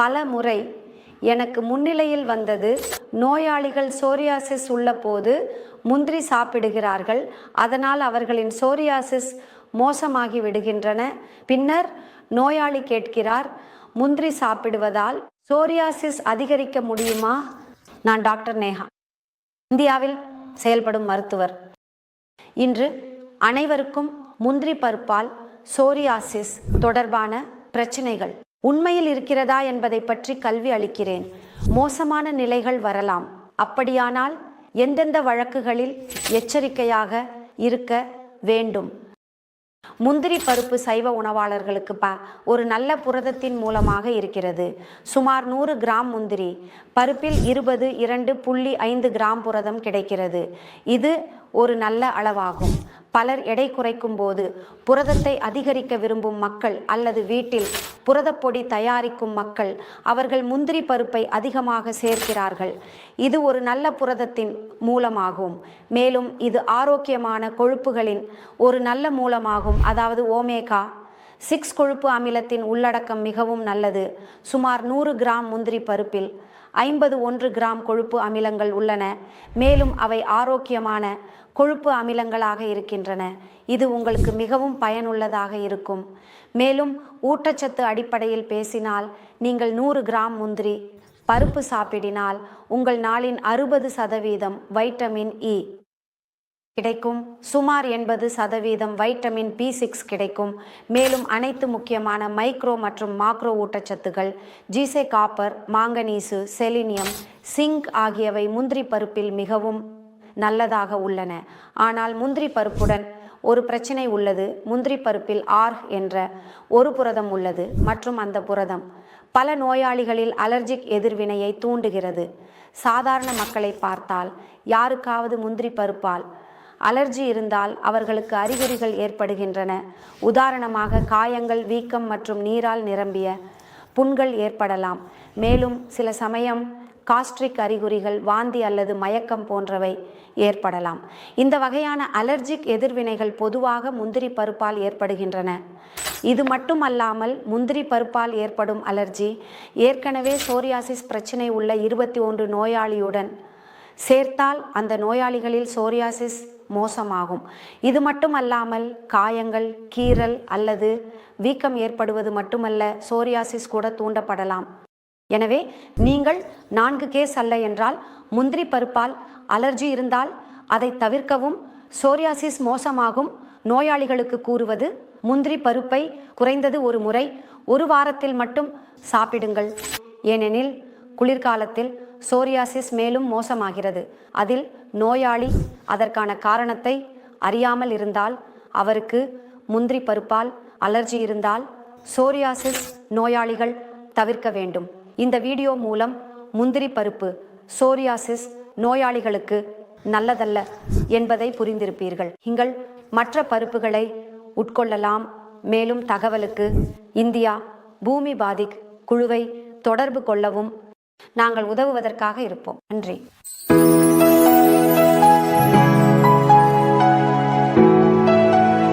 பல முறை எனக்கு முன்னிலையில் வந்தது. நோயாளிகள் சோரியாசிஸ் உள்ளபோது முந்திரி சாப்பிடுகிறார்கள். அதனால் அவர்களின் சோரியாசிஸ் மோசமாகி விடுகின்றன. பின்னர் நோயாளி கேட்கிறார் முந்திரி சாப்பிடுவதால் சோரியாசிஸ் அதிகரிக்க முடியுமா? நான் டாக்டர் நேஹா. இந்தியாவில் செயல்படும் மருத்துவர். இன்று அனைவருக்கும் முந்திரி பருப்பால் சோரியாசிஸ் தொடர்பான பிரச்சனைகள். உண்மையில் இருக்கிறதா என்பதை பற்றி கல்வி அளிக்கிறேன். மோசமான நிலைகள் வரலாம். அப்படியானால் எந்தெந்த வழக்குகளில் எச்சரிக்கையாக இருக்க வேண்டும்? முந்திரி பருப்பு சைவ உணவாளர்களுக்கு ப ஒரு நல்ல புரதத்தின் மூலமாக இருக்கிறது. சுமார் நூறு கிராம் முந்திரி பருப்பில் இருபது இரண்டு புள்ளி ஐந்து கிராம் புரதம் கிடைக்கிறது. இது ஒரு நல்ல அளவாகும். பலர் எடை குறைக்கும் போது புரதத்தை அதிகரிக்க விரும்பும் மக்கள் அல்லது வீட்டில் புரதப்பொடி தயாரிக்கும் மக்கள் அவர்கள் முந்திரி பருப்பை அதிகமாக சேர்க்கிறார்கள். இது ஒரு நல்ல புரதத்தின் மூலமாகும். மேலும் இது ஆரோக்கியமான கொழுப்புகளின் ஒரு நல்ல மூலமாகும். அதாவது ஓமேகா சிக்ஸ் கொழுப்பு அமிலத்தின் உள்ளடக்கம் மிகவும் நல்லது. சுமார் நூறு கிராம் முந்திரி பருப்பில் ஐம்பது ஒன்று கிராம் கொழுப்பு அமிலங்கள் உள்ளன. மேலும் அவை ஆரோக்கியமான கொழுப்பு அமிலங்களாக இருக்கின்றன. இது உங்களுக்கு மிகவும் பயனுள்ளதாக இருக்கும். மேலும் ஊட்டச்சத்து அடிப்படையில் பேசினால் நீங்கள் நூறு கிராம் முந்திரி பருப்பு சாப்பிடினால் உங்கள் நாளின் அறுபது சதவீதம் வைட்டமின் இ கிடைக்கும். சுமார் எண்பது சதவீதம் வைட்டமின் பி சிக்ஸ் கிடைக்கும். மேலும் அனைத்து முக்கியமான மைக்ரோ மற்றும் மாக்ரோ ஊட்டச்சத்துக்கள் ஜீசே காப்பர் மாங்கனீசு செலினியம் சிங்க் ஆகியவை முந்திரி பருப்பில் மிகவும் நல்லதாக உள்ளன. ஆனால் முந்திரி பருப்புடன் ஒரு பிரச்சனை உள்ளது. முந்திரி பருப்பில் ஆர் என்ற ஒரு புரதம் உள்ளது மற்றும் அந்த புரதம் பல நோயாளிகளில் அலர்ஜிக் எதிர்வினையை தூண்டுகிறது. சாதாரண மக்களை பார்த்தால் யாருக்காவது முந்திரி பருப்பால் அலர்ஜி இருந்தால் அவர்களுக்கு அறிகுறிகள் ஏற்படுகின்றன. உதாரணமாக காயங்கள் வீக்கம் மற்றும் நீரால் நிரம்பிய புண்கள் ஏற்படலாம். மேலும் சில சமயம் காஸ்ட்ரிக் அறிகுறிகள் வாந்தி அல்லது மயக்கம் போன்றவை ஏற்படலாம். இந்த வகையான அலர்ஜிக் எதிர்வினைகள் பொதுவாக முந்திரி பருப்பால் ஏற்படுகின்றன. இது மட்டுமல்லாமல் முந்திரி பருப்பால் ஏற்படும் அலர்ஜி ஏற்கனவே சோரியாசிஸ் பிரச்சனை உள்ள இருபத்தி ஒன்று நோயாளியுடன் சேர்த்தால் அந்த நோயாளிகளில் சோரியாசிஸ் மோசமாகும். இது மட்டுமல்லாமல் காயங்கள் கீறல் அல்லது வீக்கம் ஏற்படுவது மட்டுமல்ல சோரியாசிஸ் கூட தூண்டப்படலாம். எனவே நீங்கள் நான்கு கேஸ் அல்ல என்றால் முந்திரி பருப்பால் அலர்ஜி இருந்தால் அதை தவிர்க்கவும் சோரியாசிஸ் மோசமாகும் நோயாளிகளுக்கு கூறுவது முந்திரி பருப்பை குறைந்தது ஒரு முறை ஒரு வாரத்தில் மட்டும் சாப்பிடுங்கள். ஏனெனில் குளிர்காலத்தில் சோரியாசிஸ் மேலும் மோசமாகிறது. அதில் நோயாளி அதற்கான காரணத்தை அறியாமல் இருந்தால் அவருக்கு முந்திரி பருப்பால் அலர்ஜி இருந்தால் சோரியாசிஸ் நோயாளிகள் தவிர்க்க வேண்டும். இந்த வீடியோ மூலம் முந்திரி பருப்பு சோரியாசிஸ் நோயாளிகளுக்கு நல்லதல்ல என்பதை புரிந்திருப்பீர்கள். நீங்கள் மற்ற பருப்புகளை உட்கொள்ளலாம். மேலும் தகவலுக்கு இந்தியா பூமி பாதிக் குழுவை தொடர்பு கொள்ளவும் நாங்கள் உதவுவதற்காக இருப்போம். நன்றி.